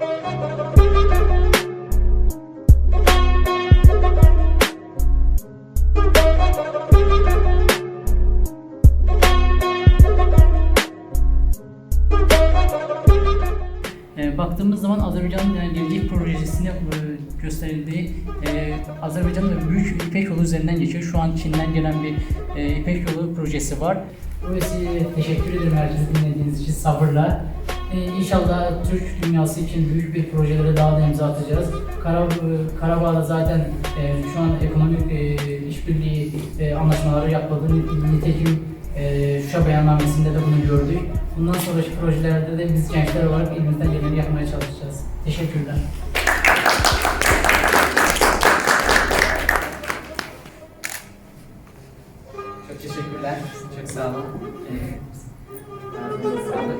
E, baktığımız zaman Azerbaycan'ın yani gelecek projesine e, gösterildiği e, Azerbaycan'ın büyük İpek yolu üzerinden geçiyor. Şu an Çin'den gelen bir e, İpek yolu projesi var. Bu vesileyle teşekkür ederim herkese dinlediğiniz için sabırla. E, inşallah Türk dünyası için büyük bir projelere daha da imza atacağız. Kara, Karabağ'da zaten e, şu an ekonomik e, işbirliği e, anlaşmaları yapıldı. Nitekim e, Şuşa beyannamesinde de bunu gördük. Bundan sonraki projelerde de biz gençler olarak elimizden geleni yapmaya çalışacağız. Teşekkürler. Çok teşekkürler. Çok sağ olun. Ee, ağzınıza sağlık.